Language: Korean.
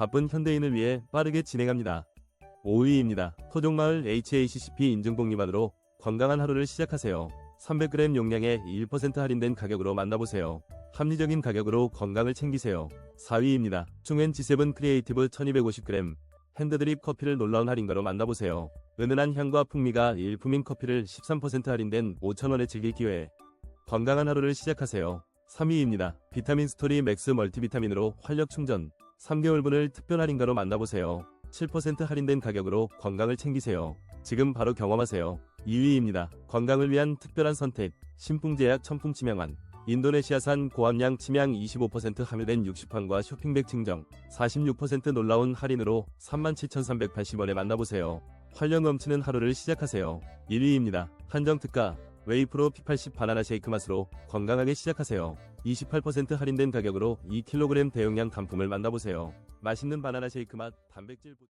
바쁜 현대인을 위해 빠르게 진행합니다. 5위입니다. 토종마을 HACCP 인증복 위반으로 건강한 하루를 시작하세요. 300g 용량에 1% 할인된 가격으로 만나보세요. 합리적인 가격으로 건강을 챙기세요. 4위입니다. 중엔 G7 크리에이티브 1250g 핸드드립 커피를 놀라운 할인가로 만나보세요. 은은한 향과 풍미가 일품인 커피를 13% 할인된 5,000원에 즐길 기회. 건강한 하루를 시작하세요. 3위입니다. 비타민 스토리 맥스 멀티비타민으로 활력 충전. 3개월분을 특별 할인가로 만나보세요. 7% 할인된 가격으로 건강을 챙기세요. 지금 바로 경험하세요. 2위입니다. 건강을 위한 특별한 선택. 신풍제약 천풍 치명환. 인도네시아산 고함량 치명 25% 함유된 60판과 쇼핑백 증정 46% 놀라운 할인으로 37,380원에 만나보세요. 활력 넘치는 하루를 시작하세요. 1위입니다. 한정 특가 웨이프로 P80 바나나 쉐이크 맛으로 건강하게 시작하세요. 28% 할인된 가격으로 2kg 대용량 단품을 만나보세요. 맛있는 바나나 쉐이크 맛 단백질 보...